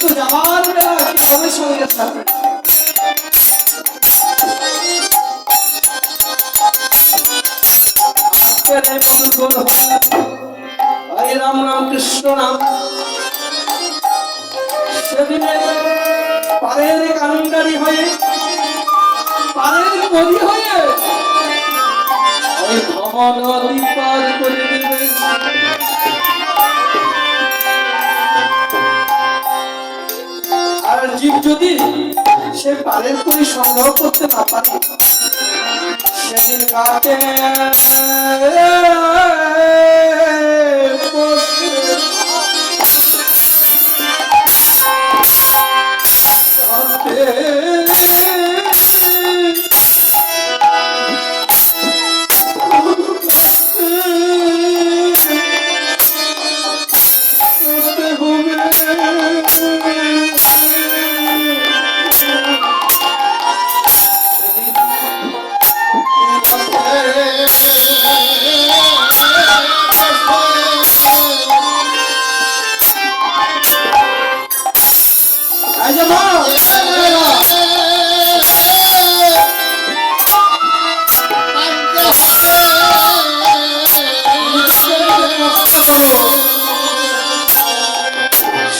কিন্তু যাওয়ার বেলা কি সঙ্গে হরে রাম রাম কৃষ্ণ নাম সেদিনে পারের কানুনদারি হয়ে পারের কবি হয়ে ওই নদী পার করে দেবে জীব যদি সে পারের করে সংগ্রহ করতে না পারে সেদিন গাতে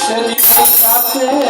সেদিন রাতে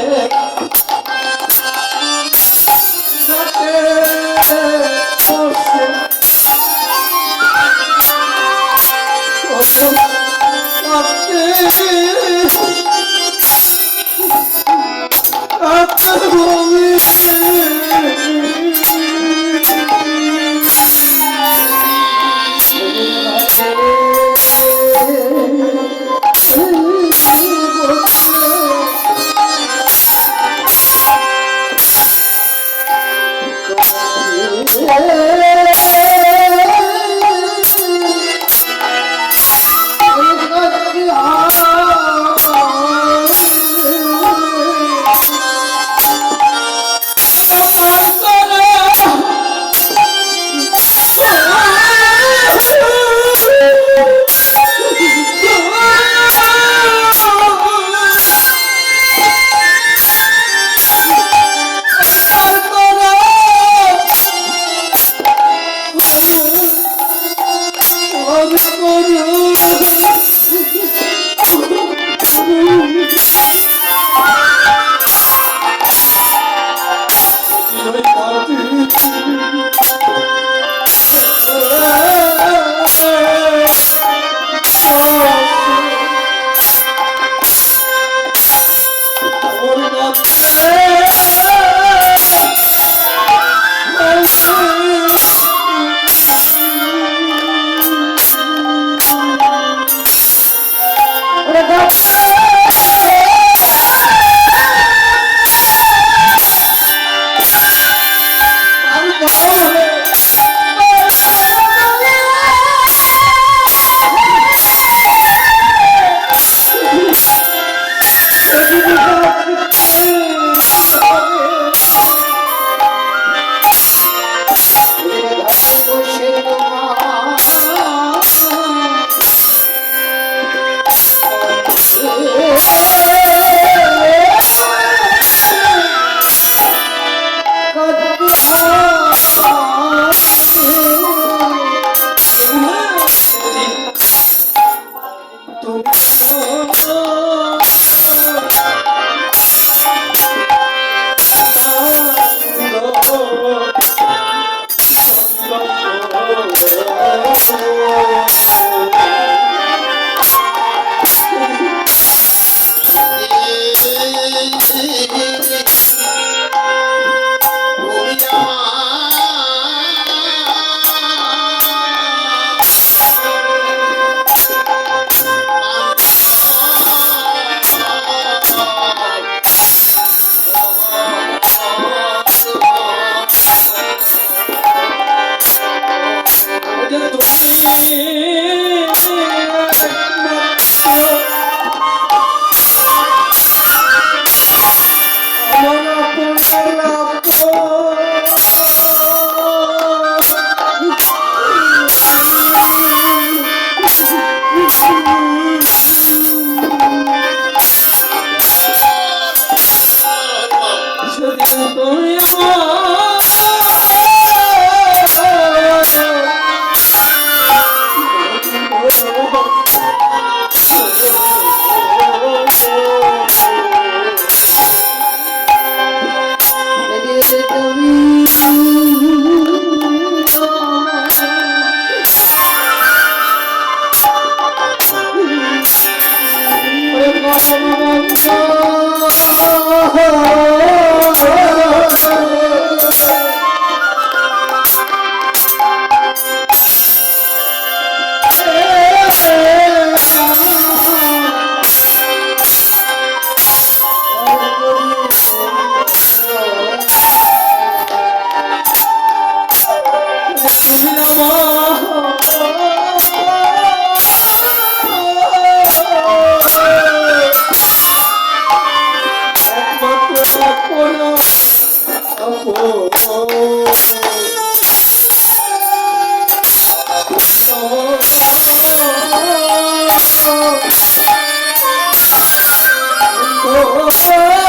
আমার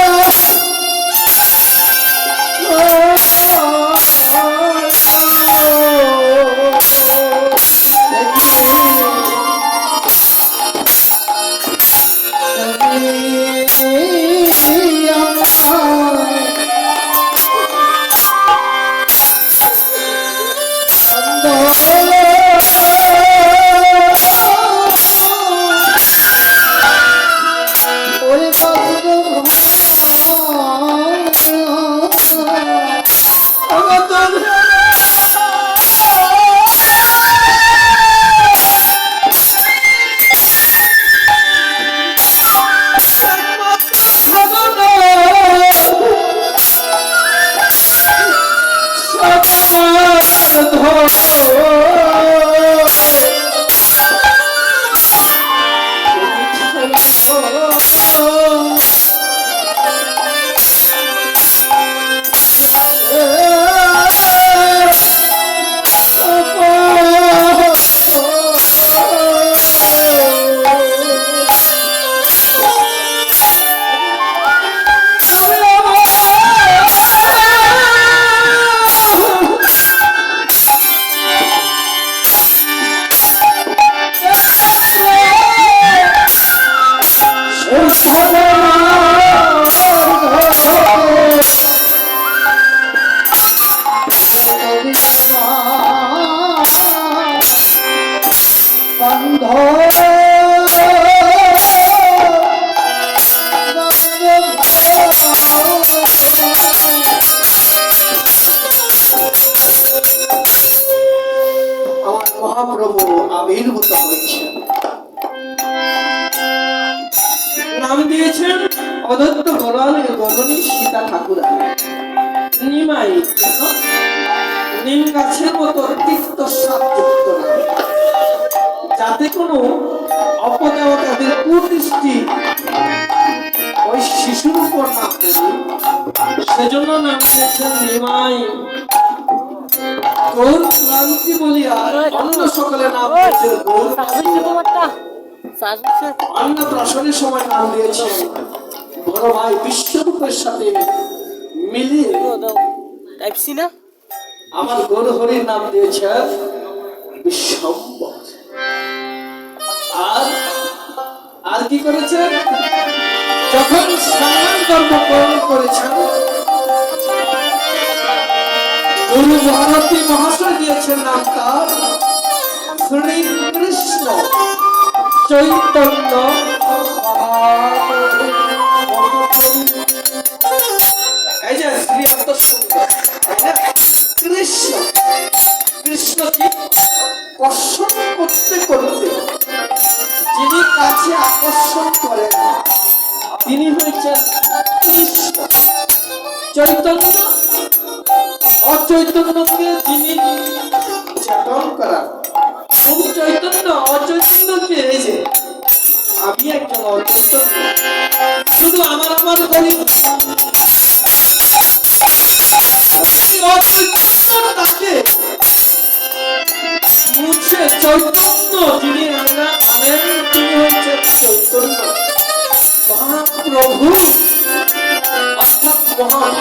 মহাপ্রভু আবির্ভূত হয়েছে নাম দিয়েছেন অদত্ত বলাল গগনী সীতা ঠাকুর নিমাই নিম গাছের মতো তিক্ত সাপযুক্ত নাম যাতে কোনো অপদেবতাদের কুদৃষ্টি ওই শিশুর উপর না পড়ে, সেজন্য নাম দিয়েছেন নিমাই গৌর ক্রান্তি বলিয়া অন্য সকলে নাম দিয়েছেন অন্নপ্রাশনের সময় নাম দিয়েছে। বড় ভাই বিশ্বরূপের সাথে মিলিয়ে না আমার গৌর হরির নাম দিয়েছে বিশ্বম্বর। আর আর কি করেছে? যখন সম্মান কর্ম করেছেন গুরু মহারথী মহাশয় দিয়েছেন নাম তার শ্রী কৃষ্ণ চৈতন্য এই যে শ্রী এত সুন্দর? কৃষ্ণ কৃষ্ণ কি কর্ষণ করতে করতে যিনি কাছে আকর্ষণ করেন তিনি হয়েছেন কৃষ্ণ চৈতন্য অচৈতন্যকে যিনি চেতন করান কোন চৈতন্য অচৈতন্যকে এই যে আমি একজন অচৈতন্য। শুধু আমার আমার বলি তাকে মুছে চৈতন্য যিনি আনা আনেন তিনি হচ্ছেন চৈতন্য। মহাপ্রভু অর্থাৎ ওই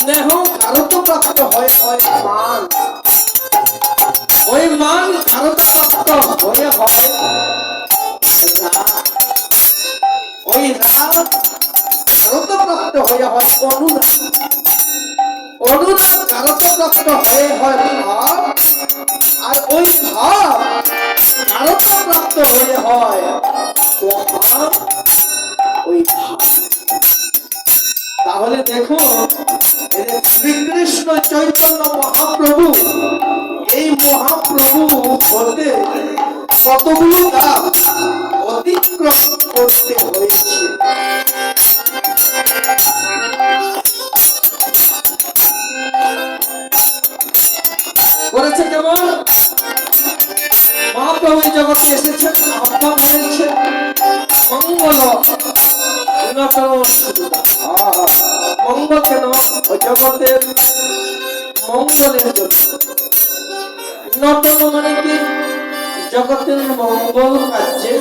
স্নেহ কারত প্রাপ্ত হয়ে, হয় মান। ওই মান কারত প্রাপ্ত হয়ে হয়। ওই রাগ কারত প্রাপ্ত হয়ে হয় অনুরাগ। অনুরাগ কারত প্রাপ্ত হয়ে হয় ভাব। আর ওই ভাব কারত প্রাপ্ত হয়ে হয় ওই ভাব। তাহলে দেখো শ্রীকৃষ্ণ চৈতন্য মহাপ্রভু, এই মহাপ্রভু হতে কতগুলো ধাপ অতিক্রম করতে হয়েছে। করেছে কেমন? মহাপ্রভু জগতে এসেছেন, আহ্বান হয়েছে মঙ্গল সুবিধা। আহা, মঙ্গল কেন ওই জগতের মঙ্গলের জন্য। উন্নতম মানে কি জগতের মঙ্গল কার্যে?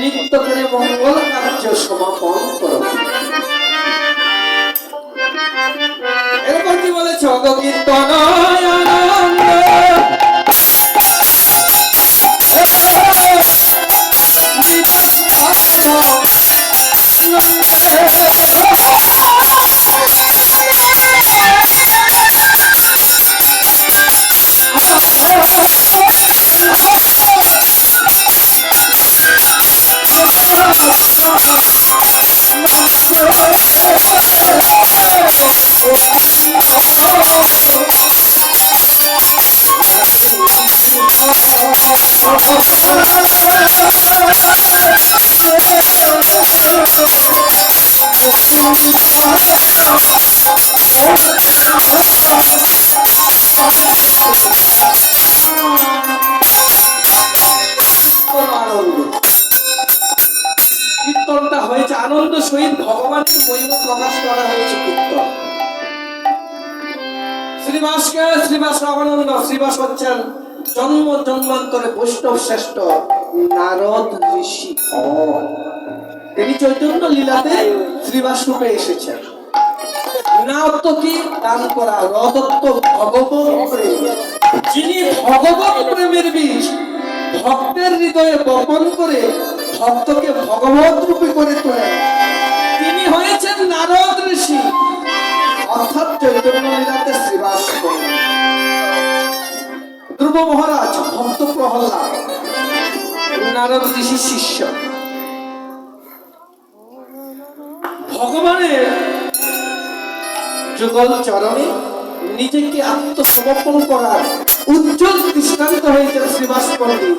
নিত্য করে মঙ্গল কার্য সমাপন করো। এরপর কি বলেছ? অগকীর্তন কীর্তনটা হয়েছে আনন্দ সহিত ভগবানের মহিমা প্রকাশ শ্রীবাস রামানন্দ শ্রীবাস হচ্ছেন জন্ম জন্মান্তরে বৈষ্ণব শ্রেষ্ঠ নারদ ঋষি। তিনি চৈতন্য লীলাতে শ্রীবাস রূপে এসেছেন। নারদ কি? দান করা, রদত্ত ভগবত প্রেম। যিনি ভগবত প্রেমের বীজ, ভক্তের হৃদয়ে বপন করে ভক্তকে ভগবত রূপে করে তোলেন। তিনি হয়েছেন নারদ ঋষি। অর্থাৎ চৈতন্য লীলাতে শ্রীবাস করেন ধ্রুব মহারাজ, ভক্ত প্রহ্লাদ, নারদ ঋষির শিষ্য। ভগবানের যুগল চরণে নিজেকে আত্মসমর্পণ করার উজ্জ্বল দৃষ্টান্ত হয়েছে শ্রীবাস পণ্ডিত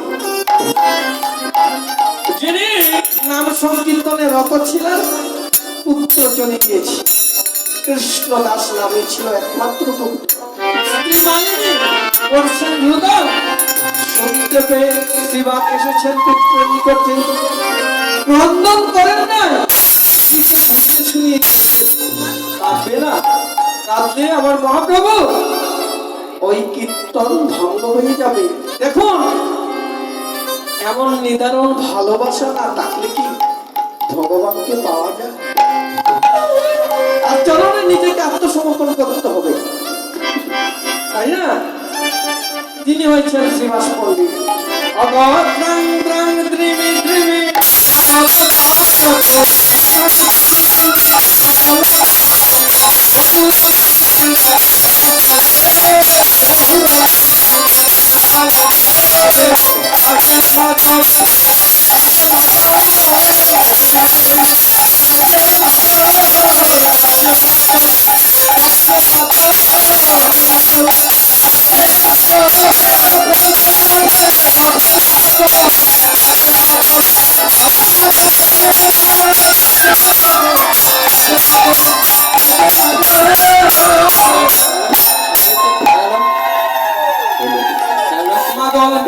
যিনি নাম সংকীর্তনে রত ছিলেন, পুত্র চলে গিয়েছে। কৃষ্ণ দাস নামে ছিল একমাত্র পুত্র। করছেন রুদন শুনতে পেয়ে শ্রীবাস এসেছেন পুত্রের নিকটে না। বুঝতে শুনিয়ে কাঁদবে না। আমার মহাপ্রভু। ওই কীর্তন ভঙ্গ হয়ে যাবে। দেখুন, এমন নিদারুণ ভালোবাসা না থাকলে কি ভগবানকে পাওয়া যায়? আর চরণে নিজেকে আত্মসমর্পণ করতে হবে। তাই না? তিনি হয়েছেন শ্রীবাস পণ্ডিত। মাদল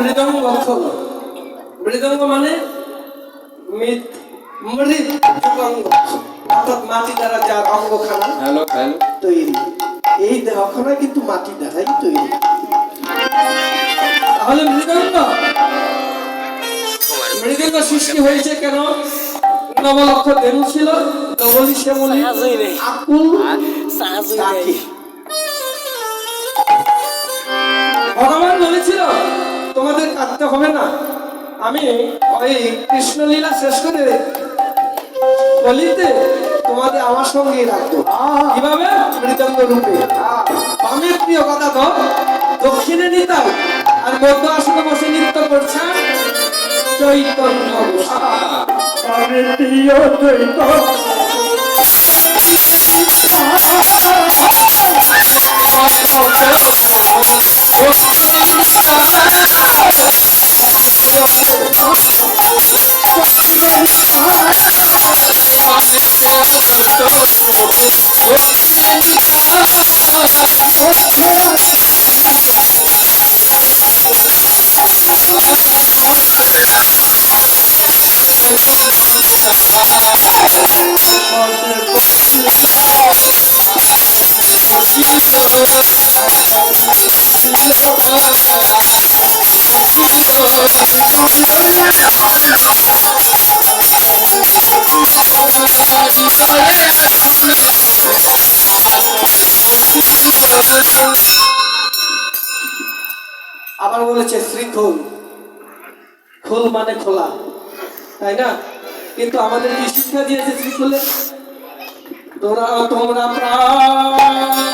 মৃদঙ্গ মৃদঙ্গ মানে মৃত মৃত যুগাঙ্গ অর্থাৎ মাটি দ্বারা যার অঙ্গখানা তৈরি। এই দেহখানা কিন্তু মাটি দ্বারাই তৈরি। তাহলে মৃদঙ্গ। মৃদঙ্গ সৃষ্টি হয়েছে কেন? নবলক্ষ দেনু ছিল নবলী শ্যামলী। আকুল সাজুই কাকি নেই। ভগবান বলেছিল তোমাদের কাঁদতে হবে না। আমি ওই কৃষ্ণলীলা শেষ করে বলিতে তোমাদের আমার সঙ্গেই রাখব। কীভাবে? মৃদঙ্গ রূপে। বামের প্রিয় কথা তো দক্ষিণে নিতাম আর মধ্য আসনে বসে নৃত্য করছেন চৈতন্য বামের আবার বলেছে শ্রীখোল খোল মানে খোলা তাই না? কিন্তু আমাদের কি শিক্ষা দিয়েছে শ্রীকুলে তোরা তোমরা প্রাণ।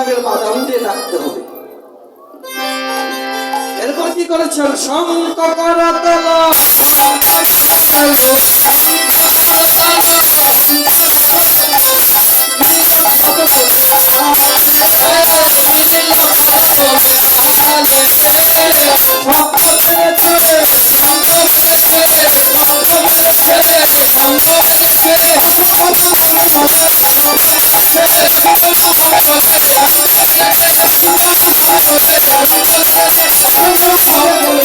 খুল অনুরাগের বাদাম রাখতে হবে। এরপর কি করেছেন? শঙ্কর করতাল I'm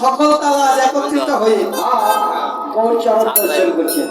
সকল তালা আজ একত্রিত হয়ে গৌচরণ দর্শন করছেন।